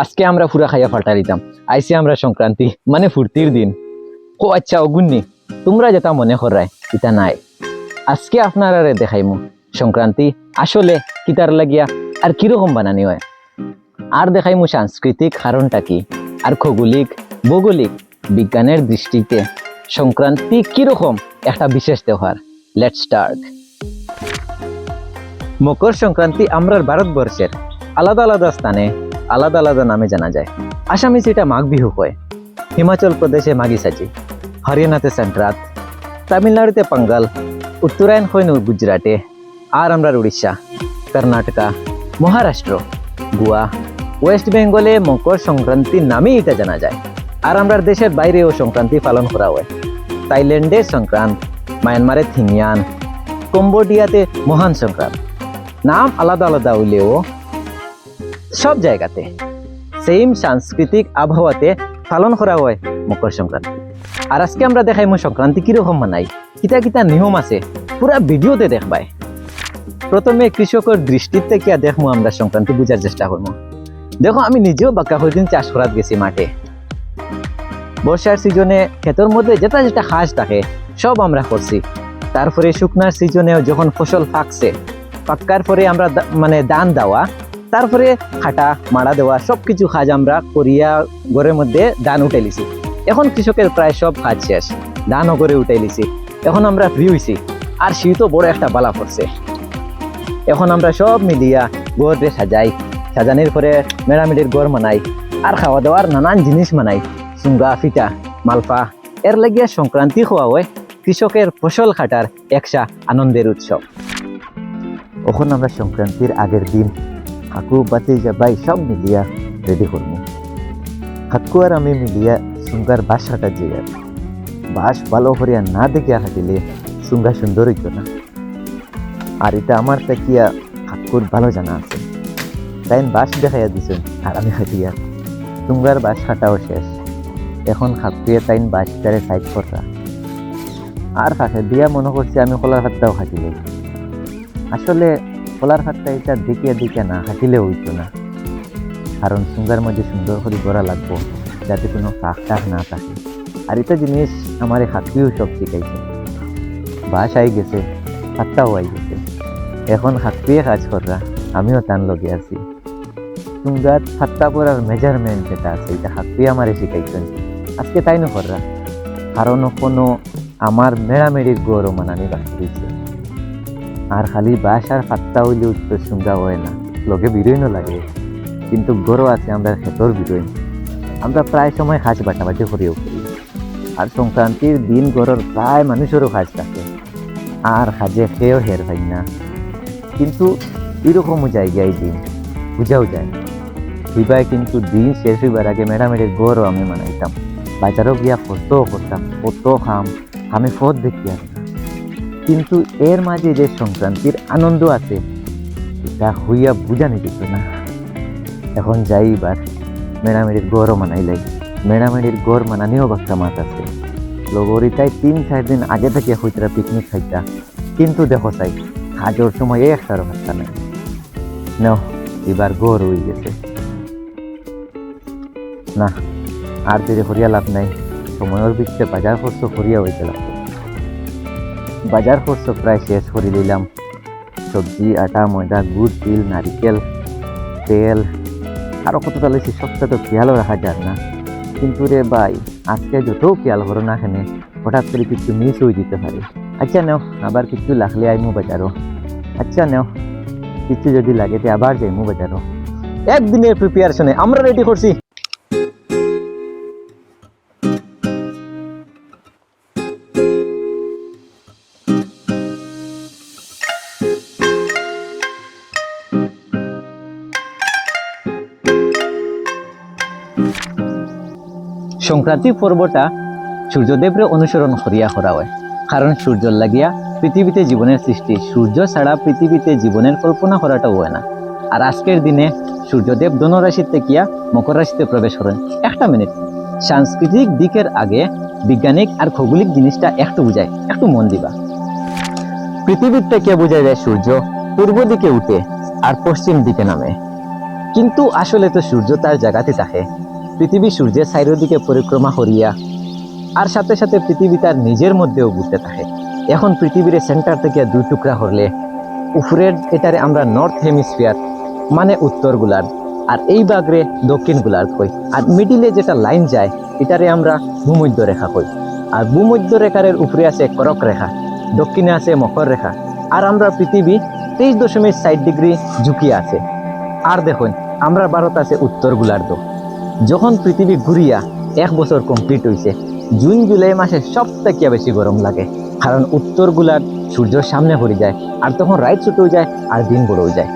আজকে আমরা পুরা খাইয়া ফাটা দিতাম। আইসি আমরা সংক্রান্তি মানে ফুর্তির দিন। ও আচ্ছা অগুন্নি, তোমরা যেটা মনে করায়, এটা নাই। আজকে আপনারা দেখাইমু সংক্রান্তি, আসলে কিতার লাগিয়া আর কীরকম বানানি হয়। আর দেখাইমু সাংস্কৃতিক কারণটা কি, আর খগোলিক, ভৌগোলিক বিজ্ঞানের দৃষ্টিতে সংক্রান্তি কীরকম একটা বিশেষ দেওয়ার লেট স্টার্ট মকর সংক্রান্তি আমরার ভারতবর্ষের আলাদা আলাদা স্থানে, আলাদা আলাদা নামে জানা যায়। আসামে সেটা মাঘ বিহু হয়। হিমাচল প্রদেশে মাঘি সাজি হরিয়ানাতে সংক্রান্ত তামিলনাড়ুতে পাঙ্গাল, উত্তরায়ণ হয় গুজরাটে আর আমরা উড়িষ্যা, কর্ণাটকা, মহারাষ্ট্র, গোয়া, ওয়েস্ট বেঙ্গলে মকর সংক্রান্তি নামেই এটা জানা যায়। আর আমরা দেশের বাইরেও সংক্রান্তি পালন করা হয়। থাইল্যান্ডে সংক্রান্ত, মায়ানমারে থিংয়ান কম্বোডিয়াতে মহান সংক্রান্ত। নাম আলাদা আলাদা হইলেও সব জায়গাতে। সেম সাংস্কৃতিক আবহাওয়াতে পালন করা হয় মকর সংক্রান্তি। আর আজকে আমরা দেখাইমু সংক্রান্তি কীরকম মানাই কিতা কিতা নিয়ম আছে, পুরা ভিডিওতে দেখবাই প্রথমে কৃষকের দৃষ্টির থেকে দেখব আমরা সংক্রান্তি বুঝার চেষ্টা করব। দেখো, আমি নিজেও বাক্কা হইদিন চাষ করাত গেছি মাঠে। বর্ষার সিজনে ক্ষেতের মধ্যে যেটা যেটা হাঁস থাকে, সব আমরা করছি। তারপরে শুকনার সিজনেও যখন ফসল পাকছে পাক্কার পরে আমরা মানে দান দেওয়া তারপরে খাটা মারা দেওয়া সব কিছু কাজ আমরা করিয়া ঘরের মধ্যে দান উঠে এখন কৃষকের প্রায় সব কাজ শেষ ধানও করে উঠে এখন আমরা ফ্রি হইছি, আর শীতও বড় একটা বালা পড়ছে। এখন আমরা সব মিলিয়া গড়ে সাজাই। সাজানোর পরে মেড়ামেড়ির গড় মানাই, আর খাওয়া দাওয়ার নানান জিনিস মানাই। চুঙ্গা ফিটা মালপা, এর লাগিয়া সংক্রান্তি হওয়া হয়, কৃষকের ফসল খাটার একসা আনন্দের উৎসব। এখন আমরা সংক্রান্তির আগের দিন কাকু বাতি যাবাই সব মিলিয়া রেডি করব কাকু আর আমি মিলিয়া সুঙ্গার বাস হাঁটা যাই আর বাস ভালো করিয়া না দেখিয়া হাঁটিলে সুঙ্গা সুন্দর হইত না আর এটা আমার তাকিয়া কাকুর ভালো জানা আছে তাই বাস দেখাইয়া দিছেন আর আমি হাঁটিয়া সুঙ্গার বাস হাঁটাও শেষ এখন খাকুয়ে তাইন বাসটারে সাইড করা আর কাছে দিয়া মনে করছি আমি কলার হাতটাও হাঁটিলে আসলে কলার হাতটা এটা দেখিয়া দেখিয়া না হাঁটিলে হইতো না। কারণ সুঙ্গার মধ্যে সুন্দর করে গড়া লাগবো, যাতে কোনো কাক টাক না থাকে। আর এটা জিনিস আমার হাতিও সব শিখাইছে। বাস আই গেছে হাতটাও আই গেছে। এখন হাতিয়ে কাজ করা আমিও টান লগে আছি। সুঙ্গার হাতটা পরার মেজারমেন্ট যেটা আছে, এটা হাতিয়ে আমারে শিখাইছেন আজকে তাই না করা কারণ কোনো আমার মেড়ামেড়ির গৌরব মানানি বাকি দিচ্ছে আর খালি বাস আর ফাত্তা হইলে উত্তর সুন্দর হয় না। লগে বিরোইনও লাগে। কিন্তু গরো আছে, আমরা ক্ষেতর বিরোই আমরা প্রায় সময় খাস বাটাবাটি করিও করি। আর সংক্রান্তির দিন গরর প্রায় মানুষেরও খাজ থাকে। আর খাজে খেয়েও হের ভাই না। কিন্তু এরকমও জায়গায় দিন বুঝাও যায় বিবাহ কিন্তু দিন শেষ হইবার আগে মেডামেডের গরও আমি মানাইতাম। বাজারও গিয়া কত করতাম কত খাম, আমি ফত দেখি না কিন্তু এর মাঝে যে সংক্রান্তির আনন্দ আছে, এটা হইয়া বুঝানি যেত না। এখন যাই এবার মেড়ামেড়ির গড়ও মানাই লাই মেড়ামেড়ির গড় মানানিও বাক্কা মাছ আছে। লগরিটাই তিন, চার দিন আগে থেকে হইতরা পিকনিক খাইতা। কিন্তু দেখো চাই কাজের সময় একটারও হাতটা নাই। নাও, এবার গড় হয়ে গেছে। না, আর দেরি হরিয়া লাভ নাই। সময়ের বিচ্ছে বাজার খরচ হরিয়া হইতে লাগবে। বাজার খরচ প্রায় শেষ করে দিলাম। সবজি, আটা, ময়দা, গুড়, তিল, নারিকেল, তেল। আরও কত তালেছি সবটা তো খেয়ালও রাখা যায় না। কিন্তু রে ভাই, আজকে যত খেয়াল করো না এখানে হঠাৎ করে কিছু মিস হয়ে যেতে পারে। আচ্ছা নেও, আবার কিছু লাগলে আইমু বাজারও। আচ্ছা নেও, কিছু যদি লাগে তে আবার যাইমু বাজারও। একদিনের প্রিপারেশনে আমরা রেডি করছি। সংক্রান্তি পর্বটা সূর্যদেবরে অনুসরণ করিয়া করা হয় কারণ সূর্য লাগিয়া পৃথিবীতে জীবনের সৃষ্টি সূর্য ছাড়া পৃথিবীতে জীবনের কল্পনা করাটাও হয় না আর আজকের দিনে সূর্যদেব ধনুরাশির তেকিয়া মকর রাশিতে প্রবেশ করেন একটা মিনিট। সাংস্কৃতিক দিকের আগে বিজ্ঞানিক আর খগোলিক জিনিসটা একটু বুঝায় একটু মন দিবা। পৃথিবীর থেকে বোঝা যায় সূর্য পূর্ব দিকে উঠে আর পশ্চিম দিকে নামে। কিন্তু আসলে তো সূর্য তার জায়গাতে থাকে। পৃথিবী সূর্যের চারিদিকে পরিক্রমা করিয়া আর সাথে সাথে পৃথিবী তার নিজের মধ্যেও ঘুরতে থাকে। এখন পৃথিবীর সেন্টার থেকে দুই টুকরা হলে। উপরের এটারে আমরা নর্থ হেমিস্ফিয়ার মানে উত্তর গোলার্ধ, আর এই বাগরে দক্ষিণ গোলার্ধ কই আর মিডিলে যেটা লাইন যায়, এটারে আমরা ভূমধ্য রেখা কই। আর ভূমধ্য রেখার উপরে আছে করক রেখা দক্ষিণে আছে মকর রেখা আর আমরা পৃথিবী তেইশ দশমিক ষাট ডিগ্রি ঝুঁকিয়ে আছে। আর দেখুন, আমরা ভারত আছে উত্তর গোলার্ধ। যখন পৃথিবী ঘুরিয়া এক বছর কমপ্লিট হয়েছে জুন, জুলাই মাসে সব থেকে বেশি গরম লাগে। কারণ উত্তর গোলার্ধ সূর্যের সামনে পড়ে যায়, আর তখন রাইট ছুটেও যায়, আর দিন বড়ও যায়।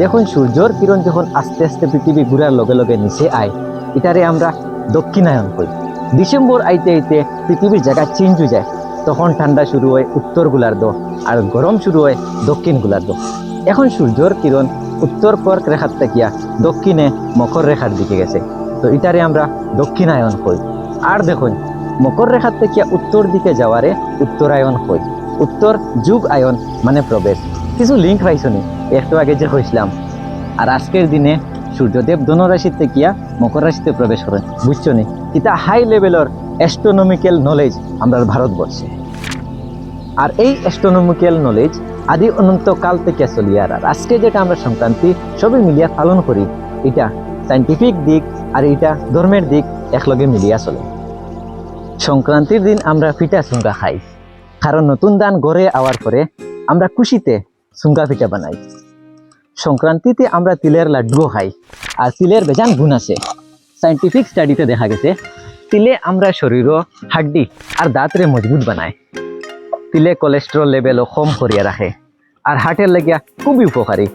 দেখুন, সূর্যর কিরণ যখন আস্তে আস্তে পৃথিবী ঘুরার লগে লগে নিচে আয়, এটারে আমরা দক্ষিণায়ন করি। ডিসেম্বর আইতে আইতে পৃথিবীর জায়গা চেঞ্জ হয়ে যায়, তখন ঠান্ডা শুরু হয় উত্তর গোলার্ধ আর গরম শুরু হয় দক্ষিণ গোলার্ধ এখন সূর্যর কিরণ উত্তর কর্ক রেখার থাকিয়া দক্ষিণে মকর রেখার দিকে গেছে। তো এটারে আমরা দক্ষিণায়ন কই। আর দেখুন, মকর রেখার থেকে উত্তর দিকে যাওয়ারে উত্তরায়ন কই। উত্তর যুগ আয়ন মানে প্রবেশ। কিছু লিঙ্ক পাইছনি একটু আগে যে হয়েছিলাম আর আজকের দিনে সূর্যদেব ধনুরাশির থেকে মকর রাশিতে প্রবেশ করেন। বুঝছ নি? এটা হাই লেভেলের অ্যাস্ট্রোনমিক্যাল নলেজ আমরা ভারতবর্ষে। আর এই অ্যাস্ট্রোনমিক্যাল নলেজ আদি অনন্তকাল থেকে চলিয়ে আর। আর আজকে যেটা আমরা সংক্রান্তি সবই মিলিয়া পালন করি, এটা সাইন্টিফিক দিক আর এটা ধর্মের দিক একলগে মিলিয়া চলে। সংক্রান্তির দিন আমরা পিঠা সুঙ্গা খাই। কারণ নতুন ধান গড়ে আওয়ার পরে আমরা খুশিতে সুঙ্গা পিঠা বানাই। সংক্রান্তিতে আমরা তিলের লাড্ডুও খাই। আর তিলের বেজান গুণ আছে। সাইন্টিফিক স্টাডিতে দেখা গেছে, তিলে আমরা শরীরও হাড্ডি আর দাঁতরে মজবুত বানায়। তিলে কোলেস্ট্রল লেভেলও কম করিয়া রাখে। আর হার্টের লাগিয়া খুবই উপকারী।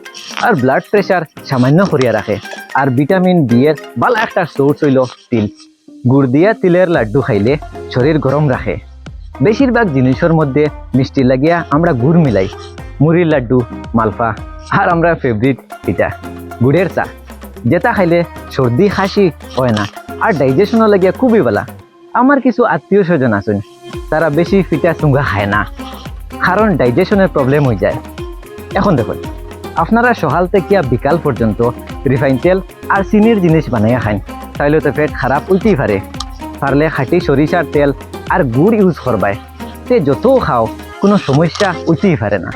আর ব্লাড প্রেশার সামান্য করিয়া রাখে। আর ভিটামিন বি এর ভালো একটা সোর্স হইল তিল। গুড় দিয়া তিলের লাড্ডু খাইলে শরীর গরম রাখে। বেশিরভাগ জিনিসের মধ্যে মিষ্টি লাগিয়া আমরা গুড় মিলাই। মুড়ির লাড্ডু মালপা আর আমরা ফেভারিট এটা গুড়ের চা। যেটা খাইলে সর্দি খাসি হয় না আর ডাইজেশনও লাগিয়া খুবই ভালো আমার কিছু আত্মীয় স্বজন আছেন, তারা বেশি ফিটা চুঙ্গা খায় না, কারণ ডাইজেশনের প্রবলেম হয়ে যায়। এখন দেখুন, আপনারা সকাল থেকে বিকাল পর্যন্ত রিফাইন তেল আর চিনির জিনিস বানাইয়া খান তাইলে তো পেট খারাপ উঠতেই পারে পারলে খাঁটি সরিষার তেল আর গুড় ইউজ করবায় তে যত খাও, কোনো সমস্যা উঠতেই পারে না।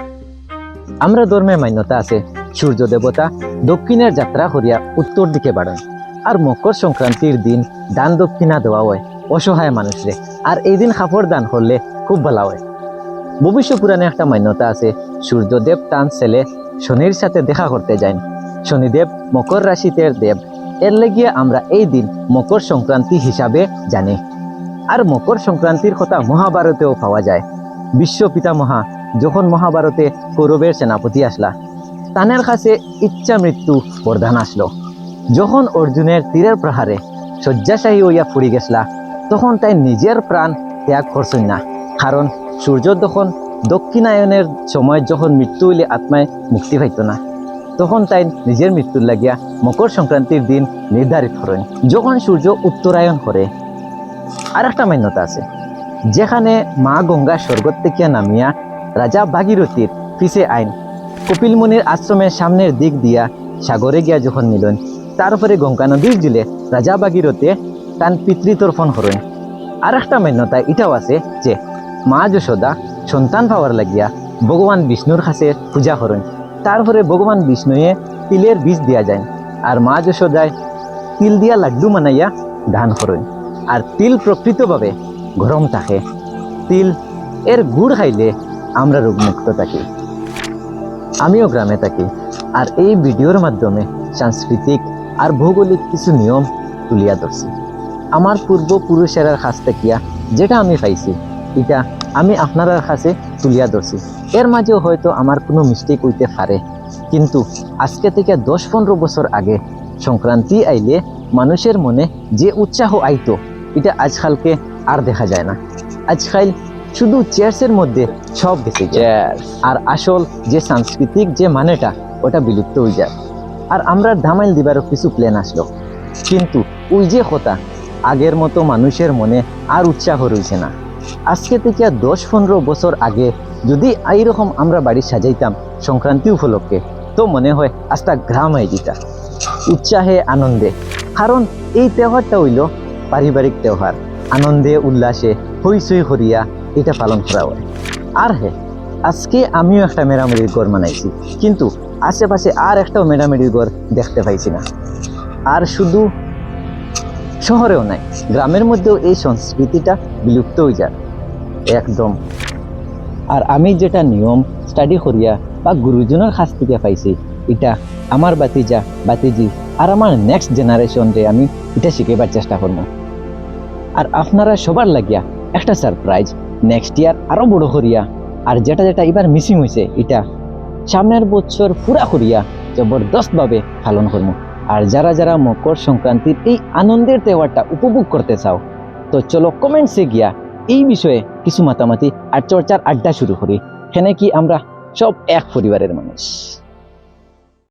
আমরা ধর্মের মান্যতা আছে সূর্য দেবতা দক্ষিণের যাত্রা করিয়া উত্তর দিকে বাড়ান আর মকর সংক্রান্তির দিন দান দক্ষিণা দেওয়া হয় অসহায় মানুষরে আর এই দিন কাপড় দান করলে খুব ভালো হয় ভবিষ্য পুরাণে একটা মান্যতা আছে সূর্যদেব তান ছেলে শনির সাথে দেখা করতে যান শনিদেব, মকর রাশিতে দেব। এর লাগিয়ে আমরা এই দিন মকর সংক্রান্তি হিসাবে জানি। আর মকর সংক্রান্তির কথা মহাভারতেও পাওয়া যায়। বিশ্ব পিতামহা যখন মহাভারতে কৌরবের সেনাপতি আসলা, তানের কাছে ইচ্ছা মৃত্যু বরদান আসলো। যখন অর্জুনের তীরের প্রহারে শয্যাশায়ী হইয়া ফুরি গেছলা, তখন তাই নিজের প্রাণ ত্যাগ করছেন না। কারণ সূর্য তখন দক্ষিণায়নের সময় যখন মৃত্যু হইলে আত্মায় মুক্তি পাইত না। তখন তাই নিজের মৃত্যুর লাগিয়া মকর সংক্রান্তির দিন নির্ধারিত করেন যখন সূর্য উত্তরায়ণ করে। আর একটা মান্যতা আছে, যেখানে মা গঙ্গা স্বর্গত থেকে নামিয়া রাজা ভাগীরথীর পিছে আইন কপিলমুনির আশ্রমের সামনের দিক দিয়া সাগরে গিয়া যখন মিলন তারপরে গঙ্গা নদীর জুলে রাজা ভাগীরথে তান পিতৃতর্পণ করেন আর একটা মান্যতা এটাও আছে যে, মা যশোদা সন্তান পাওয়ার লাগিয়া ভগবান বিষ্ণুর কাছে পূজা করেন তারপরে ভগবান বিষ্ণুয়ে তিলের বীজ দিয়া যায়, আর মা যশোদায় তিল দিয়া লাড্ডু মানাইয়া দান করেন, আর তিল প্রকৃতভাবে গরম থাকে। তিল এর গুড় খাইলে আমরা রোগমুক্ত থাকি। আমিও গ্রামে থাকি, আর এই ভিডিওর মাধ্যমে সাংস্কৃতিক আর ভৌগোলিক কিছু নিয়ম তুলিয়া ধরছি। আমার পূর্বপুরুষের কাছ থেকে যেটা আমি পাইছি, এটা আমি আপনার কাছে তুলিয়া ধরছি। এর মাঝেও হয়তো আমার কোনো মিস্টেক হইতে পারে। কিন্তু আজকে থেকে দশ পনেরো বছর আগে সংক্রান্তি আইলে মানুষের মনে যে উৎসাহ আইতো এটা আজকালকে আর দেখা যায় না। আজকাল শুধু চেয়ার্সের মধ্যে সব গেছে আর আসল যে সাংস্কৃতিক যে মানেটা ওটা বিলুপ্ত হয়ে যায়। আর আমরা ধামাইল দিবারও কিছু প্ল্যান আসলো। কিন্তু ওই যে কথা আগের মতো মানুষের মনে আর উৎসাহ রয়েছে না। আজকে থেকে দশ পনেরো বছর আগে যদি এইরকম আমরা বাড়ি সাজাইতাম সংক্রান্তি উপলক্ষে, তো মনে হয় আস্তা গ্রাম যেতা উৎসাহে, আনন্দে। কারণ এই তেওহারটা হইল পারিবারিক তেওহার আনন্দে, উল্লাসে হইচই করিয়া এটা পালন করা হয়। আর হে, আজকে আমিও একটা মেরামেরির ঘর মানাইছি। কিন্তু আশেপাশে আর একটাও মেরামেরির ঘর দেখতে পাইছি না। আর শুধু শহরেও নাই, গ্রামের মধ্যেও এই সংস্কৃতিটা বিলুপ্ত হয়ে যায়। একদম। আর আমি যেটা নিয়ম স্টাডি করিয়া বা গুরুজনের কাছ থেকে পাইছি, এটা আমার বাতিজা, বাতিজি আর আমার নেক্সট জেনারেশনরে আমি এটা শিখাবার চেষ্টা করব। আর আপনারা সবার লাগিয়া একটা সারপ্রাইজ নেক্সট ইয়ার আরও বড় করিয়া, আর যেটা যেটা এবার মিসিং হয়েছে এটা সামনের বছর পুরা করিয়া জবরদস্তভাবে পালন করব। আর যারা যারা মকর সংক্রান্তির এই আনন্দের তেওয়ারটা উপভোগ করতে চাও, তো চলো কমেন্টসে গিয়া এই বিষয়ে কিছু মাতামাতি আর চর্চার আড্ডা শুরু করি। এখানে কি আমরা সব এক পরিবারের মানুষ।